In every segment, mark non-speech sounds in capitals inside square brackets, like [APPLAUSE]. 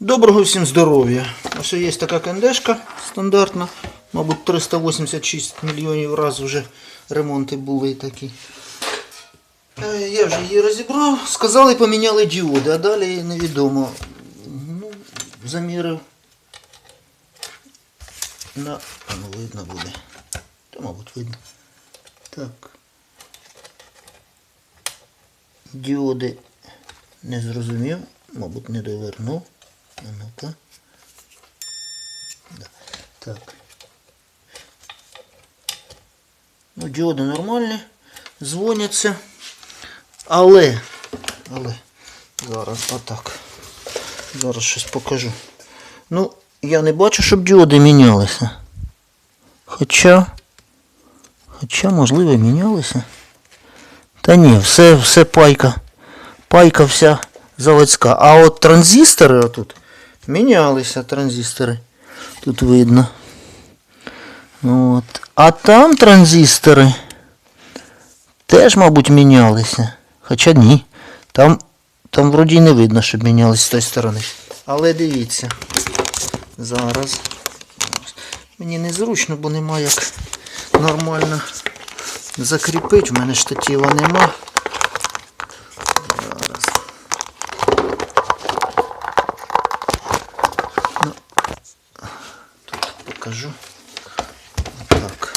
Доброго всім здоров'я. Ось є така кендешка стандартна. Мабуть, 386 мільйонів разів вже ремонти були такі. Е, Я вже її розібрав. Сказали, поміняли діоди, а далі невідомо. Ну, замірив. На... А, ну видно буде. Та, мабуть, видно. Так. Діоди не зрозумів, мабуть, не довернув. А ну-ка. Да. Так. Ну, діоди нормальні, дзвоняться. Але, але, зараз отак. Зараз щось покажу. Ну, я не бачу, щоб діоди мінялися. Хоча. Хоча, можливо, мінялися. Та ні, все, все пайка. Пайка вся заводська. А от транзистори отут мінялися транзистори. Тут видно. От. А там транзистори теж, мабуть, мінялися. Хоча ні. Там, там вроді не видно, щоб мінялися з тої сторони. Але дивіться. Зараз. Мені незручно, бо нема як нормально закріпити. В мене штатива нема. Зараз. Ну, тут покажу. Так.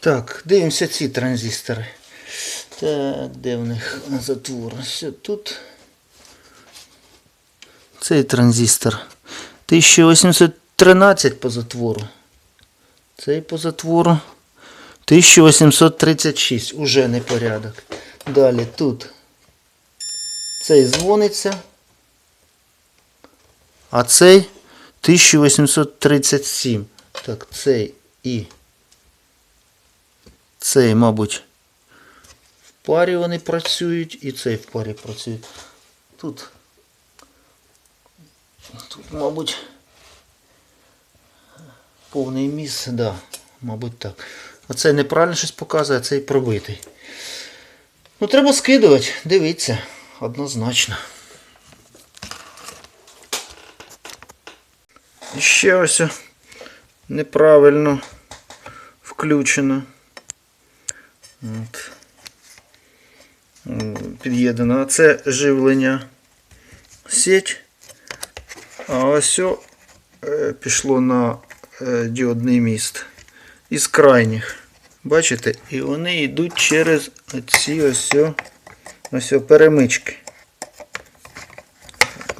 Так, дивимося ці транзистори. Так, де в них затвор? Ось тут. Цей транзистор 1813 по затвору. Цей по затвору 1836. Уже непорядок. Далі тут цей дзвониться. А цей 1837. Так, цей і цей, мабуть, в парі вони працюють, і цей в парі працює. Тут Тут, мабуть, повний міс, да, мабуть так. Оце неправильно щось показує, а цей пробитий. Ну, треба скидувати, дивіться, однозначно. І ще ось неправильно включено. От. Під'єднано. А це живлення сеть. А ось е, пішло на е, діодний міст із крайніх. Бачите? І вони йдуть через ці ось, ось перемички.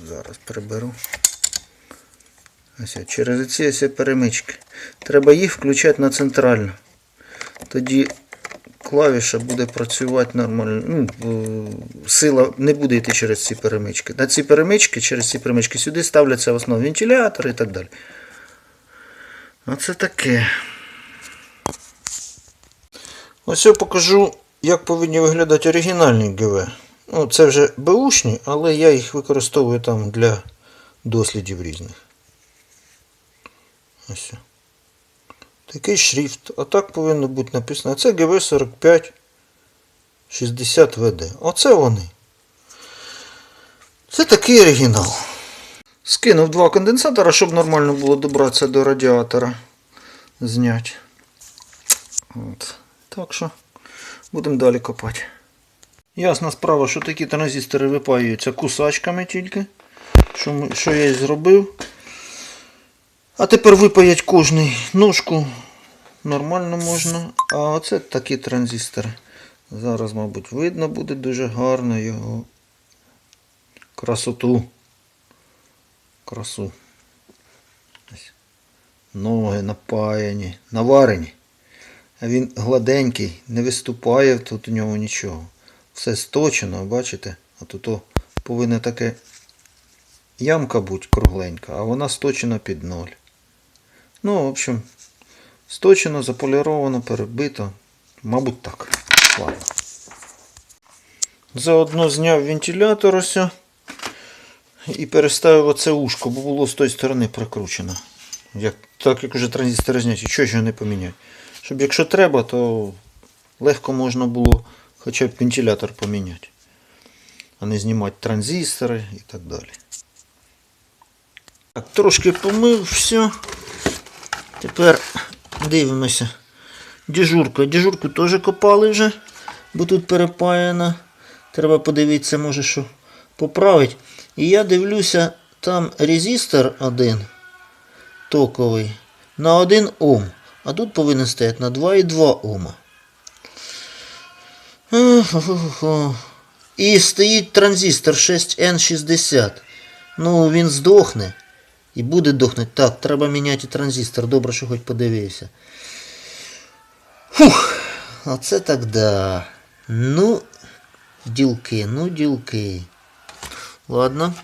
Зараз приберу. Ось через ці ось перемички. Треба їх включати на центральну. Тоді клавіша буде працювати нормально. Ну, сила не буде йти через ці перемички. На ці перемички, через ці перемички сюди ставляться в основному вентилятори і так далі. Оце таке. Ось я покажу, як повинні виглядати оригінальні ГВ. Ну, це вже беушні, але я їх використовую там для дослідів різних. Ось. Такий шрифт. А так повинно бути написано. Це ГВ45 60 ВД. Оце вони. Це такий оригінал. Скинув два конденсатора, щоб нормально було добратися до радіатора. Зняти. От. Так що будемо далі копати. Ясна справа, що такі транзистори випаюються кусачками тільки. Що, що я і зробив. А тепер випаять кожний ножку. Нормально можна. А оце такі транзистори. Зараз, мабуть, видно буде дуже гарно його красоту. Красу. Ноги напаяні, наварені. Він гладенький, не виступає тут у нього нічого. Все сточено, бачите? А тут о, повинна таке ямка бути кругленька, а вона сточена під ноль. Ну, в общем, сточено, заполіровано, перебито. Мабуть, так. Ладно. Заодно зняв вентилятор ось і переставив оце ушко, бо було з тої сторони прикручено. Як, так як вже транзистори зняті, чого ж його не поміняти? Щоб якщо треба, то легко можна було хоча б вентилятор поміняти. А не знімати транзистори і так далі. Так, трошки помив все. Тепер дивимося. Дежурка. Дежурку теж копали вже, бо тут перепаяна. Треба подивитися, може, що поправить. І я дивлюся, там резистор один токовий на 1 Ом. А тут повинен стояти на 2,2 Ома. І стоїть транзистор 6N60. Ну, він здохне. І буде дохнути. Так, треба міняти транзистор. Добре, що хоч подивився. Фух, оце так да. Ну, ділки, ну ділки. Ладно.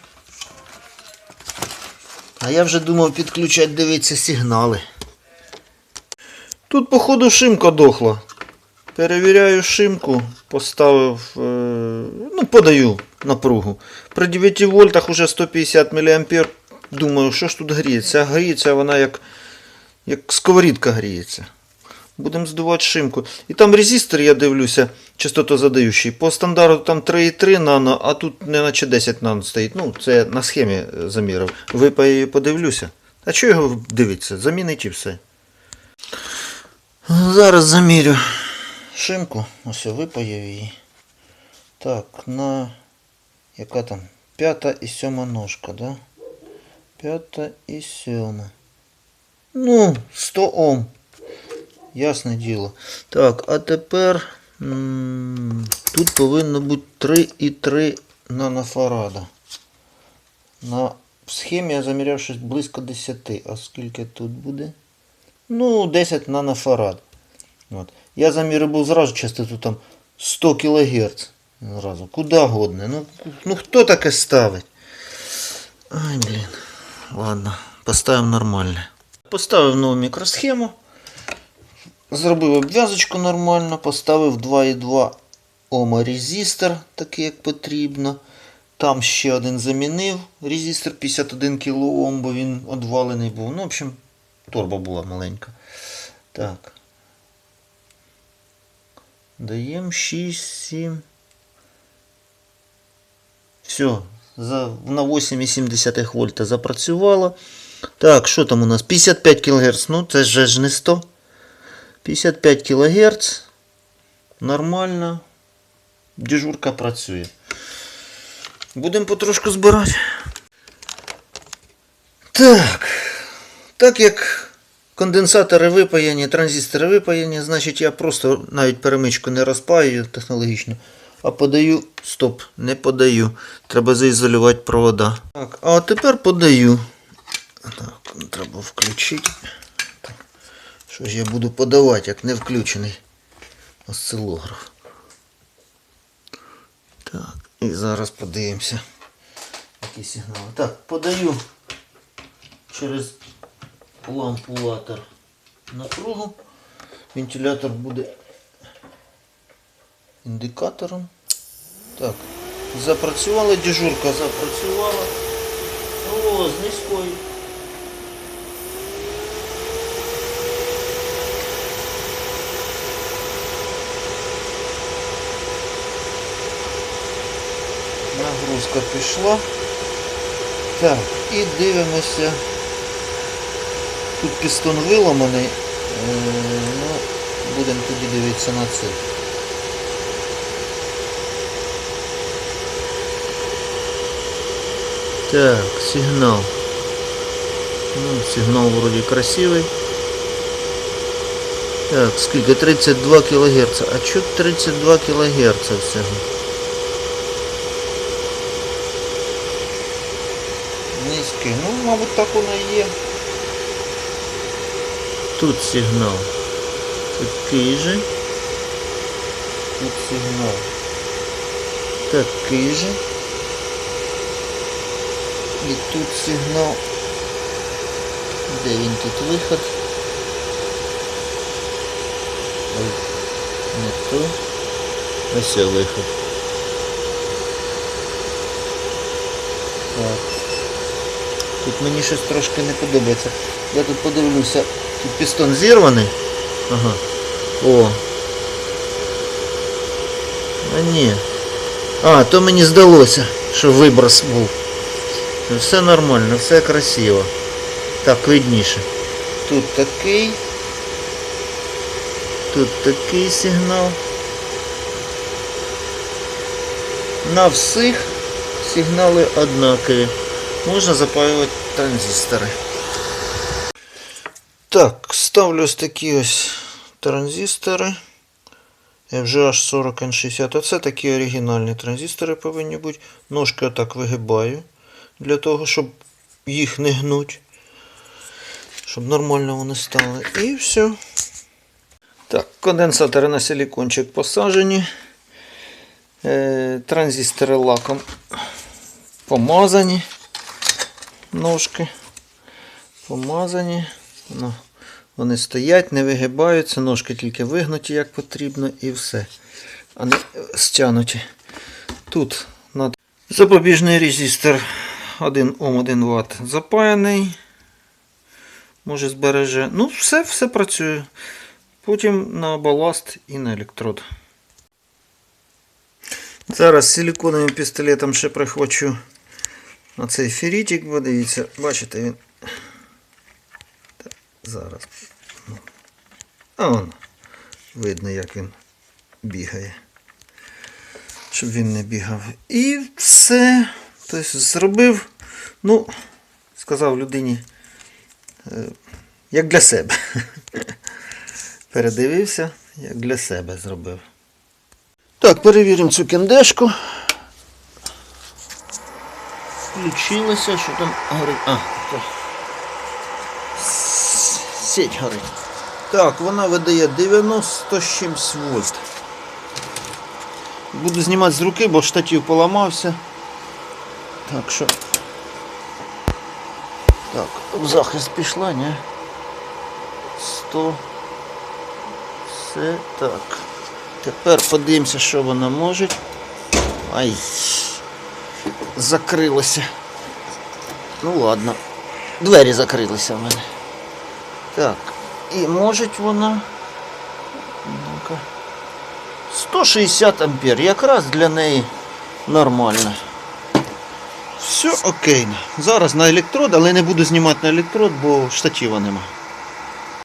А я вже думав підключати, дивитися сигнали. Тут, походу, шимка дохла. Перевіряю шимку, поставив, е, ну, подаю напругу. При 9 вольтах уже 150 мА. Думаю, що ж тут гріється? Гріється вона як, як сковорідка гріється. Будемо здувати шимку. І там резистор, я дивлюся, частотозадаючий. По стандарту там 3,3 нано, а тут не наче 10 нано стоїть. Ну, це на схемі е, замірив. Випаю подивлюся. А чого його дивитися? Замінить і все. Зараз замірю шимку. Ось випаяв її. Так, на яка там? П'ята і сьома ножка, да? П'ята і сьома. Ну, 100 Ом. Ясне діло. Так, а тепер тут повинно бути 3,3 нанофарада. На схемі я заміряв щось близько 10. А скільки тут буде? Ну, 10 нанофарад. От. Я замірив зразу частоту там 100 кГц. Зразу. Куда годне? Ну, ну хто таке ставить? Ай, блін. Ладно, поставимо нормальне. Поставив нову мікросхему. Зробив обв'язочку нормально, поставив 2,2 Ома резистор, такий як потрібно. Там ще один замінив. Резистор 51 кОм, бо він одвалений був. Ну, в общем, торба була маленька. Так. Даємо 6, 7. Все, за, на 8,7 вольта запрацювало. Так, що там у нас? 55 кГц. Ну, це ж не 100. 55 кГц. Нормально. Дежурка працює. Будемо потрошку збирати. Так. Так як конденсатори випаяні, транзистори випаяні, значить я просто навіть перемичку не розпаюю технологічно, а подаю. Стоп, не подаю. Треба заізолювати провода. Так, а тепер подаю. Так, треба включити. Так. Що ж я буду подавати, як не включений осцилограф. Так, і зараз подивимося. Які сигнали. Так, подаю через лампулатор напругу. Вентилятор буде індикатором. Так, запрацювала дежурка, запрацювала. О, з низької. Нагрузка пішла. Так, і дивимося. Тут пістон виламаний. Е, Ну, будемо тоді дивитися на це. Так, сигнал. Ну, сигнал вроде красивый. Так, скільки? 32 кГц. А чё 32 кГц всього? Низький. Ну, мабуть, так воно і є. Тут сигнал. Такий же. Тут сигнал. Такий же. І тут сигнал. Де він тут виход? Ой, не то. Ось виход. Так. Тут мені щось трошки не подобається. Я тут подивлюся. Тут пістон зірваний. Ага. О. А ні. А, то мені здалося, що виброс був. Ну, Все нормально, все красиво. Так, видніше. Тут такий. Тут такий сигнал. На всіх сигнали однакові. Можна запаювати транзистори. Так, ставлю ось такі ось транзистори. FGH40 N60. Оце такі оригінальні транзистори повинні бути. Ножки отак вигибаю для того, щоб їх не гнуть. Щоб нормально вони стали. І все. Так, конденсатори на силікончик посаджені. Е, транзистори лаком помазані. Ножки помазані. Ну, вони стоять, не вигибаються, ножки тільки вигнуті як потрібно і все. А не стянуті. Тут на запобіжний резистор 1 Ом 1 Вт запаяний. Може збереже. Ну, все, все працює. Потім на баласт і на електрод. Зараз силіконовим пістолетом ще прихвачу на цей ферітик, бо дивіться, бачите, він. Так, зараз. А он. Видно, як він бігає. Щоб він не бігав. І все. Тобто зробив, ну, сказав людині, е, як для себе. [LAUGHS] Передивився, як для себе зробив. Так, перевіримо цю кендешку. Включилося, що там горить. А, то. Сеть горить. Так, вона видає 90 з чимсь вольт. Буду знімати з руки, бо штатів поламався. Так що. Так, в захист пішла, ні? 100. Все так. Тепер подивимося, що вона може. Ай. Закрилося. Ну ладно. Двері закрилися в мене. Так. І може вона. Ну-ка. 160 ампер. Якраз для неї нормально. Все окей. Зараз на електрод, але не буду знімати на електрод, бо штатива нема.